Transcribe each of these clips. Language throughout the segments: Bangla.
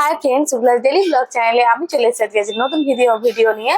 হাই ফ্রেন্ডস উগলাস ডেলি ব্লগ চ্যানেলে আমি চলে এসেছি আজকে নতুন ভিডিও ভিডিও নিয়ে।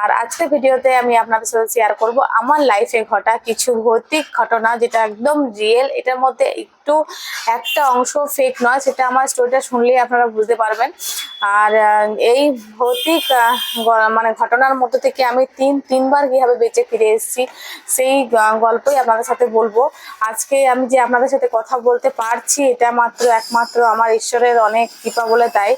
আর আজকের ভিডিওতে আমি আপনাদের সাথে শেয়ার করব আমার লাইফে ঘটা কিছু ভৌতিক ঘটনা যেটা একদম রিয়েল এটার মধ্যে একটু একটা অংশ ফেক নয়, সেটা আমার স্টোরিটা শুনলেই আপনারা বুঝতে পারবেন। আর এই ভৌতিক মানে ঘটনার মধ্যে থেকে আমি তিন, তিনবার কীভাবে বেঁচে ফিরে এসেছি, সেই গল্পই আপনাদের সাথে বলব। আজকে আমি যে আপনাদের সাথে কথা বলতে পারছি, এটা মাত্র একমাত্র আমার ঈশ্বরের অনেক কৃপা বলে তাই।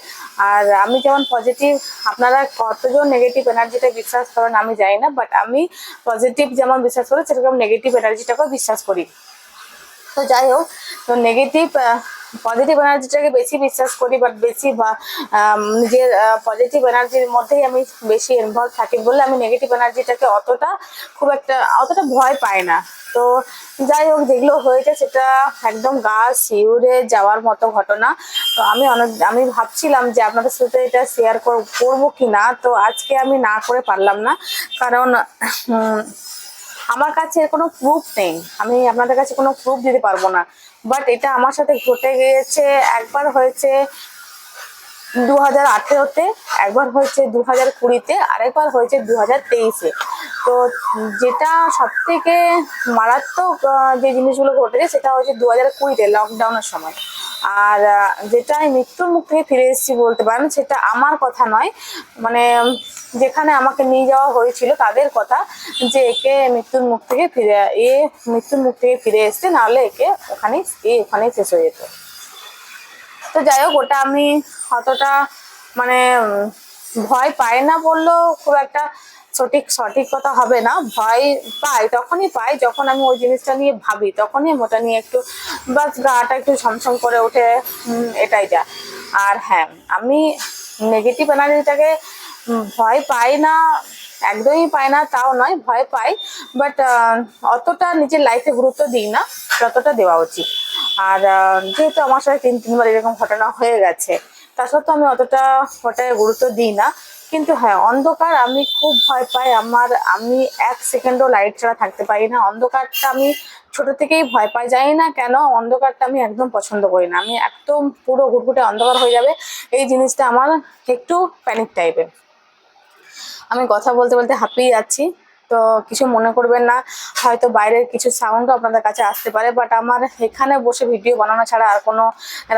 আর আমি যেমন পজিটিভ আপনারা কতজন নেগেটিভ এনার্জিটা বিশ্বাস করেন আমি জানি না বাট আমি পজিটিভ যেমন বিশ্বাস করি, সেরকম নেগেটিভ এনার্জিটাকেও বিশ্বাস করি। তো যাই হোক, তো নেগেটিভ পজিটিভ এনার্জিটাকে বেশি বিশ্বাস করি বাট বেশি নিজের পজিটিভ এনার্জির মধ্যেই আমি বেশি ইনভলভ থাকি বলে আমি নেগেটিভ এনার্জিটাকে অতটা খুব একটা, অতটা ভয় পাই না। তো যাই হোক, যেগুলো হয়েছে সেটা একদম গা শিউরে যাওয়ার মতো ঘটনা। তো আমি অনেক, আমি ভাবছিলাম যে আপনাদের সাথে এটা শেয়ার করব কি না তো আজকে আমি না করে পারলাম না। কারণ আমার কাছে কোনো প্রুফ নেই। আমি আপনাদের কাছে কোনো প্রুফ দিতে পারব না। বাট এটা আমার সাথে ঘটে গিয়েছে, একবার হয়েছে দু হাজার আঠেরোতে, একবার হয়েছে দু হাজার কুড়িতে, আরেকবার হয়েছে দু হাজার তেইশে। তো যেটা সব থেকে মারাত্মক যে জিনিসগুলো ঘটেছে, সেটা হয়েছে দু হাজার কুড়িতে লকডাউনের সময়। আর যেটা আমি মৃত্যুর মুখ থেকে ফিরে এসেছি বলতে পারেন, সেটা আমার কথা নয়। মানে যেখানে আমাকে নিয়ে যাওয়া হয়েছিল তাদের কথা যে একে মৃত্যুর মুখ থেকে ফিরে, এ মৃত্যুর মুখ থেকে ফিরে এসছে, নাহলে একে ওখানে এ ওখানেই শেষ হয়ে যেত। তো যাই হোক, ওটা আমি অতটা মানে ভয় পাই না বললেও খুব একটা সঠিক সঠিক কথা হবে না। ভয় পাই, তখনই পাই যখন আমি ওই জিনিসটা নিয়ে ভাবি, তখনই ওটা নিয়ে একটু বাস গাটা একটু ছমছম করে ওঠে এটাই যা আর হ্যাঁ আমি নেগেটিভ এনার্জিটাকে ভয় পাই না, একদমই পাই না, তাও নয়, ভয় পাই বাট অতটা নিজের লাইফে গুরুত্ব দিই না, যতটা দেওয়া উচিত। আর যেহেতু আমার সাথে তিন, তিনবার এরকম ঘটনা হয়ে গেছে, তা সত্ত্বেও আমি অতটা ওটায় গুরুত্ব দিই না। কিন্তু হ্যাঁ অন্ধকার আমি খুব ভয় পাই, আমার, আমি এক সেকেন্ডও লাইট ছাড়া থাকতে পারি না। অন্ধকারটা আমি ছোট থেকেই ভয় পাই, জানি না কেন অন্ধকারটা আমি একদম পছন্দ করি না। আমি একদম পুরো ঘুটঘুটে অন্ধকার হয়ে যাবে, এই জিনিসটা আমার একটু প্যানিক টাইপের আমি কথা বলতে বলতে হাঁপিয়ে যাচ্ছি। তো কিছু মনে করবেন না, হয়তো বাইরের কিছু সাউন্ডও আপনাদের কাছে আসতে পারে বাট আমার এখানে বসে ভিডিও বানানো ছাড়া আর কোনো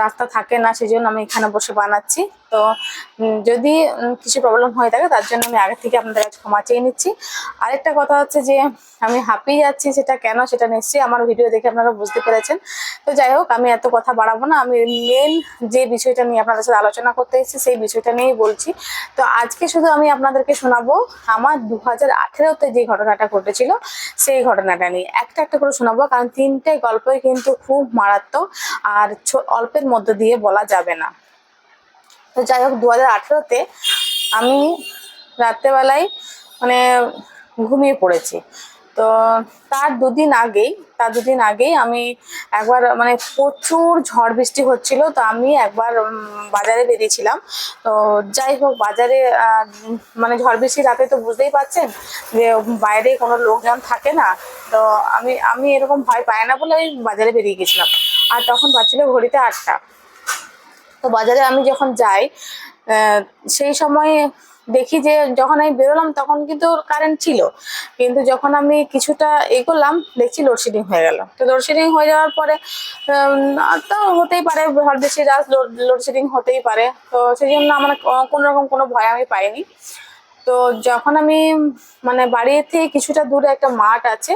রাস্তা থাকে না সেই জন্য আমি এখানে বসে বানাচ্ছি। তো যদি কিছু প্রবলেম হয়ে থাকে, তার জন্য আমি আগে থেকে আপনাদের কাছে ক্ষমা চেয়ে নিচ্ছি। আরেকটা কথা হচ্ছে যে, আমি হাঁপিয়ে যাচ্ছি, সেটা কেন সেটা নিশ্চয়ই আমার ভিডিও দেখে আপনারা বুঝতে পেরেছেন। তো যাই হোক, আমি এত কথা বাড়াবো না, আমি মেন যে বিষয়টা নিয়ে আপনাদের সাথে আলোচনা করতে এসেছি, সেই বিষয়টা নিয়েই বলছি। তো আজকে শুধু আমি আপনাদেরকে শোনাবো আমার দু হাজার আঠেরোতে যে ঘটনাটা ঘটেছিল, সেই ঘটনাটা নিয়ে। একটা একটা করে শোনাবো, কারণ তিনটে গল্পই কিন্তু খুব মারাত্মক, আর অল্পের মধ্য দিয়ে বলা যাবে না। তো যাই হোক দু হাজার আঠেরোতে আমি রাত্রেবেলায় মানে ঘুমিয়ে পড়েছি। তো তার দুদিন আগেই, তার দুদিন আগেই আমি একবার মানে প্রচুর ঝড় বৃষ্টি হচ্ছিল, তো আমি একবার বাজারে বেরিয়েছিলাম। তো যাই হোক, বাজারে মানে ঝড় বৃষ্টি রাতে তো বুঝতেই পারছেন যে বাইরে কোনো লোকজন থাকে না, তো আমি আমি এরকম ভয় পাই না বলে ওই বাজারে বেরিয়ে গেছিলাম। আর তখন বাজছিল ঘড়িতে আটটা। তো বাজারে আমি যখন যাই সেই সময়ে দেখি যে যখন আমি বেরোলাম তখন কিন্তু কারেন্ট ছিল। কিন্তু যখন আমি কিছুটা এ করলাম, দেখছি লোডশেডিং হয়ে গেল। তো লোডশেডিং হয়ে যাওয়ার পরে তো হতেই পারে ভার বেশি রাত লোডশেডিং হতেই পারে। তো সেই জন্য আমার কোনোরকম কোনো রকম কোনো ভয় আমি পাইনি। তো যখন আমি মানে বাড়ি থেকে কিছুটা দূরে একটা মাঠ আছে,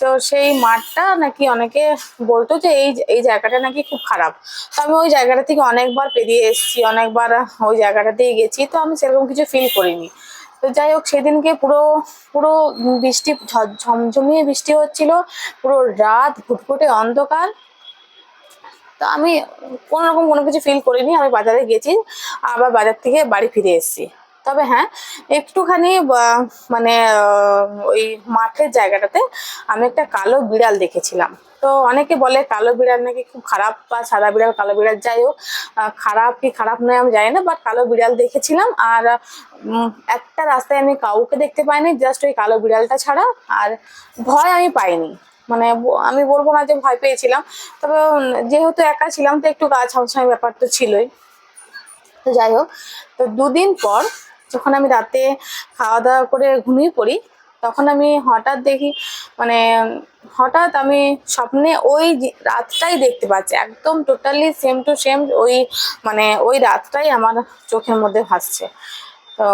তো সেই মাঠটা নাকি অনেকে বলতো যে এই এই জায়গাটা নাকি খুব খারাপ। তো আমি ওই জায়গাটা থেকে অনেকবার পেরিয়ে এসেছি, অনেকবার ওই জায়গাটাতেই গেছি, তো আমি সেরকম কিছু ফিল করিনি। তো যাই হোক, সেদিনকে পুরো পুরো বৃষ্টি ঝমঝমিয়ে বৃষ্টি হচ্ছিল, পুরো রাত ঘুটঘুটে অন্ধকার। তো আমি কোনো রকম কোনো কিছু ফিল করিনি, আমি বাজারে গেছি, আবার বাজার থেকে বাড়ি ফিরে এসেছি। তবে হ্যাঁ একটুখানি মানে ওই মাঠের জায়গাটাতে আমি একটা কালো বিড়াল দেখেছিলাম। তো অনেকে বলে কালো বিড়াল নাকি খুব খারাপ বা সাদা বিড়াল, কালো বিড়াল যাই হোক খারাপ কি খারাপ নয় আমি জানি না বাট কালো বিড়াল দেখেছিলাম। আর একটা রাস্তায় আমি কাউকে দেখতে পাইনি জাস্ট ওই কালো বিড়ালটা ছাড়া। আর ভয় আমি পাইনি। মানে আমি বলব না যে ভয় পেয়েছিলাম। তবে যেহেতু একা ছিলাম, তো একটু গা ছমছমের ব্যাপার তো ছিলই। তো যাই হোক, তো দুদিন পর যখন আমি রাতে খাওয়া দাওয়া করে ঘুমিয়ে পড়ি, তখন আমি হঠাৎ দেখি মানে হঠাৎ আমি স্বপ্নে ওই রাতটাই দেখতে পাচ্ছি, একদম টোটালি সেম টু সেম ওই মানে ওই রাতটাই আমার চোখের মধ্যে ভাসছে। তো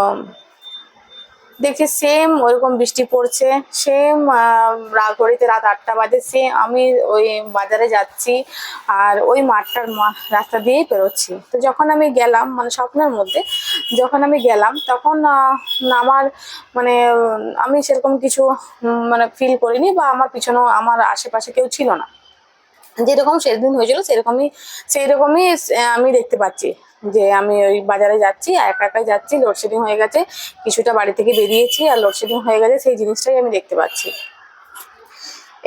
দেখছি সেম ওইরকম বৃষ্টি পড়ছে সেম ঘড়িতে রাত আটটা বাজে সে আমি ওই বাজারে যাচ্ছি আর ওই মাঠটার রাস্তা দিয়েই পেরোচ্ছি তো যখন আমি গেলাম মানে স্বপ্নের মধ্যে, যখন আমি গেলাম, তখন আমার মানে আমি সেরকম কিছু মানে ফিল করিনি বা আমার পিছনেও আমার আশেপাশে কেউ ছিল না। যেরকম সেদিন হয়েছিল, সেরকমই সেই রকমই আমি দেখতে পাচ্ছি। যে আমি ওই বাজারে যাচ্ছি একা একা যাচ্ছি লোডশেডিং হয়ে গেছে, কিছুটা বাড়ি থেকে বেরিয়েছি, আর লোডশেডিং হয়ে গেছে, সেই জিনিসটাই আমি দেখতে পাচ্ছি।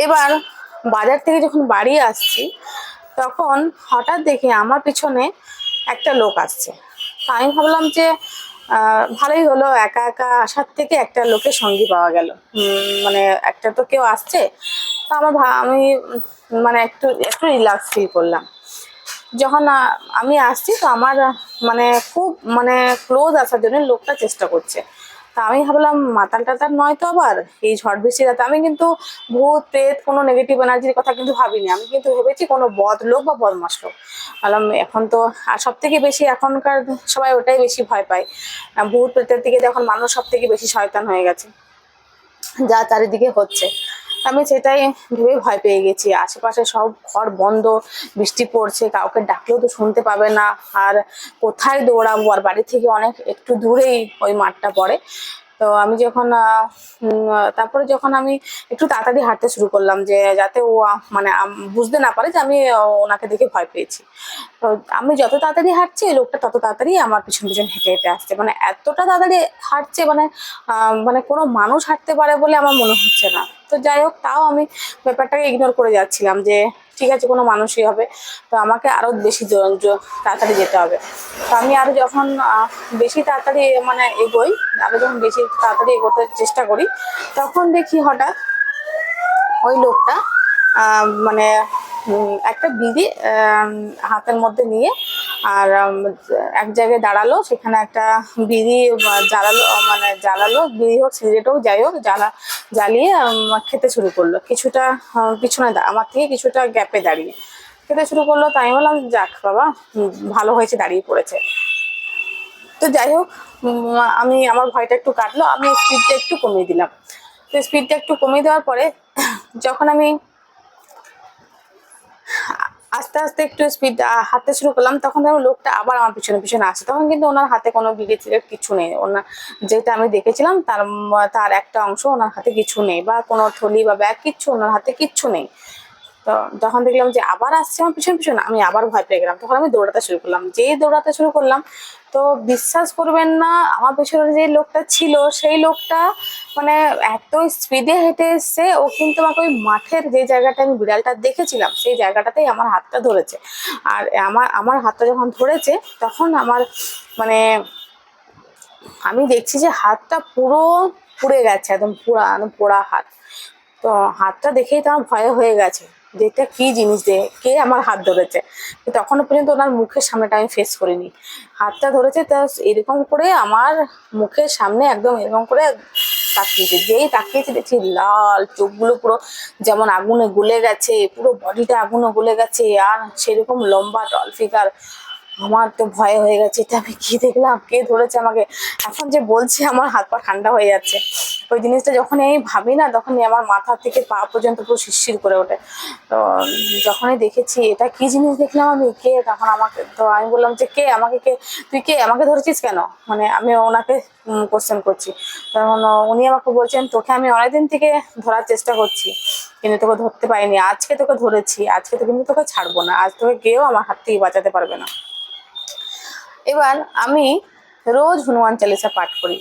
এবার বাজার থেকে যখন বাড়ি আসছি, তখন হঠাৎ দেখি আমার পিছনে একটা লোক আসছে। আমি ভাবলাম যে ভালোই হলো, একা একা আসার থেকে একটা লোকের সঙ্গী পাওয়া গেল। মানে একটা তো কেউ আসছে। তো আমার আমি মানে একটু একটু রিল্যাক্স ফিল করলাম। যখন আমি আসছি, তো আমার মানে খুব মানে ক্লোজ আসার জন্য লোকটা চেষ্টা করছে। তা আমি ভাবলাম, মাতাল টাতাল নয় তো আবার? এই ঝড় বৃষ্টি রাতে আমি কিন্তু ভূত, প্রেত, কোনো নেগেটিভ এনার্জির কথা কিন্তু ভাবিনি। আমি কিন্তু ভেবেছি কোনো বদ লোক বা বদমাস লোক ভাবলাম, এখন তো, আর সব থেকে বেশি এখনকার সবাই ওটাই বেশি ভয় পায়। ভূত, প্রেতের দিকে তো এখন মানুষ সব থেকে বেশি শয়তান হয়ে গেছে। যা চারিদিকে হচ্ছে। আমি সেটাই ভেবে ভয় পেয়ে গেছি। আশেপাশে সব ঘর বন্ধ, বৃষ্টি পড়ছে, কাউকে ডাকলেও তো শুনতে পাবে না। আর কোথায় দৌড়াবো? আর বাড়ি থেকে অনেক একটু দূরেই ওই মাঠটা পড়ে। তো আমি যখন তারপরে যখন আমি একটু তাড়াতাড়ি হাঁটতে শুরু করলাম যে যাতে ও মানে বুঝতে না পারে যে আমি ওনাকে দেখে ভয় পেয়েছি। তো আমি যত তাড়াতাড়ি হাঁটছি ওই লোকটা তত তাড়াতাড়ি আমার পিছন পিছন হেঁটে হেঁটে আসছে। মানে এতটা তাড়াতাড়ি হাঁটছে মানে মানে কোনো মানুষ হাঁটতে পারে বলে আমার মনে হচ্ছে না। তো যাই হোক, তাও আমি ব্যাপারটাকে ইগনোর করে যাচ্ছিলাম যে ঠিক আছে, কোনো মানুষই হবে। তো আমাকে আরও বেশি তাড়াতাড়ি যেতে হবে। তো আমি আরও যখন বেশি তাড়াতাড়ি মানে এগোই আরও যখন বেশি তাড়াতাড়ি এগোতে চেষ্টা করি, তখন দেখি হঠাৎ ওই লোকটা মানে একটা বিড়ি হাতের মধ্যে নিয়ে, আর এক জায়গায় দাঁড়াল, সেখানে একটা বিড়ি জ্বালালো মানে জ্বালালো, বিড়ি হোক, সিগারেট হোক, যাই হোক, জ্বালা জ্বালিয়ে খেতে শুরু করল। কিছুটা পিছনে আমার থেকে কিছুটা গ্যাপে দাঁড়িয়ে। খেতে শুরু করল, তাই বললাম, যাক বাবা ভালো হয়েছে, দাঁড়িয়ে পড়েছে। তো যাই হোক আমি, আমার ভয়টা একটু কাটলো, আমি স্পিডটা একটু কমিয়ে দিলাম। তো স্পিডটা একটু কমিয়ে দেওয়ার পরে, যখন আমি আস্তে আস্তে একটু স্পিড হাঁটতে শুরু করলাম, তখন ধরো লোকটা আবার আমার পিছনে পিছনে আসে তখন কিন্তু ওনার হাতে কোনো বিড়ি সিগারেট কিছু নেই। ওনার যেটা আমি দেখেছিলাম, তার তার একটা অংশ ওনার হাতে কিছু নেই বা কোনো থলি বা ব্যাগ কিচ্ছু ওনার হাতে কিচ্ছু নেই। তো তখন দেখলাম যে আবার আসছে আমার পিছন, পিছনে। আমি আবার ভয় পেয়ে গেলাম। তখন আমি দৌড়াতে শুরু করলাম। যে দৌড়াতে শুরু করলাম তো বিশ্বাস করবেন না, আমার পেছনে যে লোকটা ছিল, সেই লোকটা মানে এত স্পিডে হেঁটে এসছে, ও কিন্তু আমাকে ওই মাঠের যে জায়গাটা আমি বিড়ালটা দেখেছিলাম, সেই জায়গাটাতেই আমার হাতটা ধরেছে। আর আমার আমার হাতটা যখন ধরেছে, তখন আমার মানে আমি দেখছি যে হাতটা পুরো পুড়ে গেছে, একদম পুরা, একদম পোড়া হাত। তো হাতটা দেখেই তো আমার ভয় হয়ে গেছে। যে এটা কি জিনিস দে কে আমার হাত ধরেছে। তখনও পর্যন্ত ওনার মুখের সামনেটা আমি ফেস করিনি। হাতটা ধরেছে, তা এরকম করে আমার মুখের সামনে একদম এরকম করে তাকিয়েছে। যেই তাকিয়েছে দেখছি লাল চোখগুলো পুরো যেমন আগুনে গলে গেছে, পুরো বডিটা আগুনে গলে গেছে, আর সেরকম লম্বা টল ফিগার আমার তো ভয় হয়ে গেছে, এটা আমি কি দেখলাম, কে ধরেছে আমাকে। এখন যে বলছে, আমার হাত পা ঠান্ডা হয়ে যাচ্ছে। ওই জিনিসটা যখন আমি ভাবি না, তখনই আমার মাথা থেকে পা পর্যন্ত পুরো শিরশির করে ওঠে। তো যখনই দেখেছি, এটা কি জিনিস দেখলাম আমি, কে? তখন আমাকে, তো আমি বললাম যে, কে? আমাকে কে? তুই কে? আমাকে ধরেছিস কেন? মানে আমি ওনাকে কোশ্চেন করছি। তখন উনি আমাকে বলছেন, তোকে আমি অনেকদিন থেকে ধরার চেষ্টা করছি, কিন্তু তোকে ধরতে পারিনি। আজকে তোকে ধরেছি, আজকে তো কিন্তু তোকে ছাড়বো না। আজ তোকে কেউ আমার হাত থেকে বাঁচাতে পারবে না। এবার আমি রোজ হনুমান চালিসা পাঠ করি।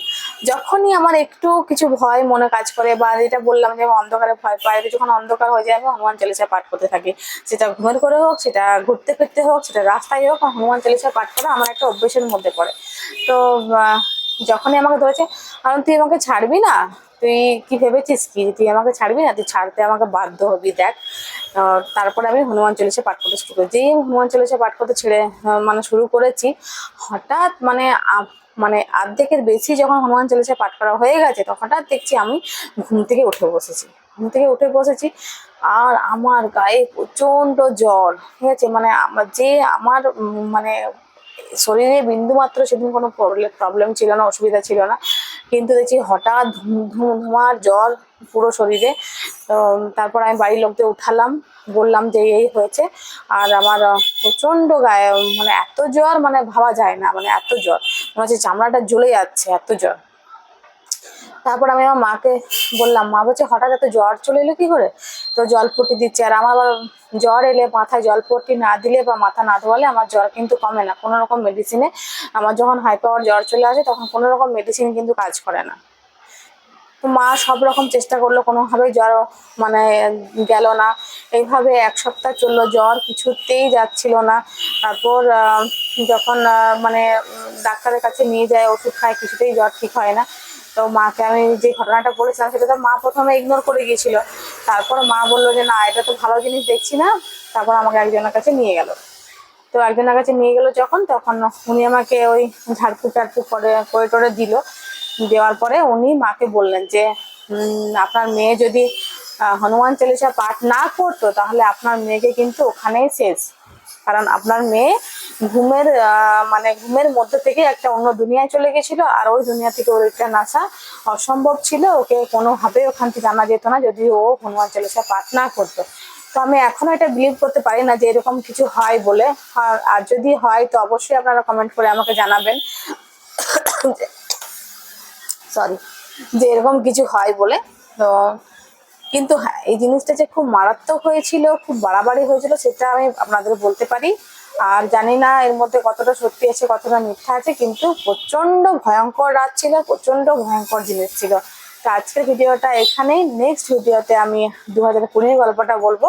যখনই আমার একটু কিছু ভয় মনে কাজ করে বা যেটা বললাম যে আমি অন্ধকারে ভয় পাই যখন অন্ধকার হয়ে যায় আমি হনুমান চালিসা পাঠ করতে থাকি। সেটা ঘুমের করে হোক, সেটা ঘুরতে ফিরতে হোক, সেটা রাস্তায় হোক হনুমান চালিসা পাঠ করা আমার একটা অভ্যেসের মধ্যে পড়ে। তো যখনই আমাকে ধরেছে কারণ তুই আমাকে ছাড়বি না? তুই কি ভেবেছিস কি? তুই আমাকে ছাড়বি না? তুই ছাড়তে আমাকে বাধ্য হবি, দেখ। তারপরে আমি হনুমান চল্লিশা পাঠ করতে শুরু করি যেই হনুমান চল্লিশা পাঠ করতে ছেড়ে মানে শুরু করেছি, হঠাৎ মানে মানে অর্ধেকের বেশি যখন হনুমান চল্লিশা পাঠ করা হয়ে গেছে, তখন হঠাৎ দেখছি আমি ঘুম থেকে উঠে বসেছি। ঘুম থেকে উঠে বসেছি, আর আমার গায়ে প্রচণ্ড জ্বর, ঠিক আছে? মানে আমার যে আমার মানে শরীরে বিন্দু মাত্র সেদিন কোনো প্রবলেম ছিল না, অসুবিধা ছিল না। কিন্তু দেখছি হঠাৎ ধুম ধুম, ধুমার জ্বর পুরো শরীরে। তারপর আমি বাড়ির লোকদের উঠালাম, বললাম যে এই হয়েছে। আর আমার প্রচণ্ড গায়ে মানে এত জ্বর মানে ভাবা যায় না মানে এত জ্বর। মনে হচ্ছে চামড়াটা জ্বলে যাচ্ছে, এত জ্বর। তারপর আমি আমার মাকে বললাম, মা বলছে হঠাৎ এত জ্বর চলে এলো কি করে? তো জল পটি দিচ্ছে। আর আমার জ্বর এলে মাথায় জল পটি না দিলে বা মাথা না ধোয়ালে আমার জ্বর কিন্তু কমে না। কোনো রকম মেডিসিনে আমার যখন হাই পাওয়ার জ্বর চলে আসে তখন কোনো রকম মেডিসিন কিন্তু কাজ করে না। তো মা সব রকম চেষ্টা করল কোনোভাবে জ্বর মানে গেল না। এইভাবে এক সপ্তাহ চলল, জ্বর কিছুতেই যাচ্ছিল না। তারপর যখন মানে ডাক্তারের কাছে নিয়ে যায়, ওষুধ খায়, কিছুতেই জ্বর ঠিক হয় না। তো মাকে আমি যে ঘটনাটা বলেছিলাম সেটা তো মা প্রথমে ইগনোর করে গিয়েছিল। তারপর মা বলল যে, না, এটা তো ভালো জিনিস দেখছি না। তারপর আমাকে একজনের কাছে নিয়ে গেল। তো একজনের কাছে নিয়ে গেল যখন, তখন উনি আমাকে ওই ঝাড়ফুঁক টাড়ফুঁক করে করে টরে দিল। দেওয়ার পরে উনি মাকে বললেন যে আপনার মেয়ে যদি হনুমান চালিসা পাঠ না করতো, তাহলে আপনার মেয়েকে কিন্তু ওখানেই শেষ। কারণ আপনার মেয়ে ঘুমের মানে ঘুমের মধ্যে থেকে একটা অন্য দুনিয়ায় চলে গেছিল আর ওই দুনিয়া থেকে ওর একটা নাসা অসম্ভব ছিল। ওকে কোনোভাবে ওখান থেকে আনা যেত না যদি ও হনুমান চালিসা পাঠ না করতো। তো আমি এখনও এটা বিলিভ করতে পারি না যে এরকম কিছু হয় বলে। আর আর যদি হয় তো অবশ্যই আপনারা কমেন্ট করে আমাকে জানাবেন। সরি যে এরকম কিছু হয় বলে। তো কিন্তু হ্যাঁ এই জিনিসটা যে খুব মারাত্মক হয়েছিল, খুব বাড়াবাড়ি হয়েছিল, সেটা আমি আপনাদের বলতে পারি। আর জানি না এর মধ্যে কতটা সত্যি আছে, কতটা মিথ্যা আছে, কিন্তু প্রচণ্ড ভয়ঙ্কর রাত ছিল প্রচণ্ড ভয়ঙ্কর জিনিস ছিল। তো আজকের ভিডিওটা এখানেই নেক্সট ভিডিওতে আমি দু হাজার কুড়ির গল্পটা বলব।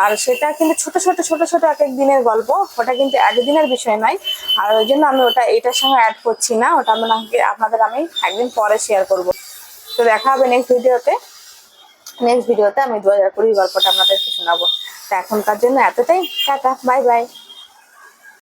আর সেটা কিন্তু ছোট ছোট ছোট ছোট এক এক দিনের গল্প, ওটা কিন্তু একদিনের বিষয় নয়। আর ওই জন্য আমি ওটা এটার সঙ্গে অ্যাড করছি না, ওটা আপনাকে, আপনাদের আমি একদিন পরে শেয়ার করব। তো দেখা হবে নেক্সট ভিডিওতে। নেক্সট ভিডিওতে আমি দু হাজার কুড়ি গল্পটা আপনাদেরকে শোনাবো। তা এখনকার জন্য এতটাই। Tata bye bye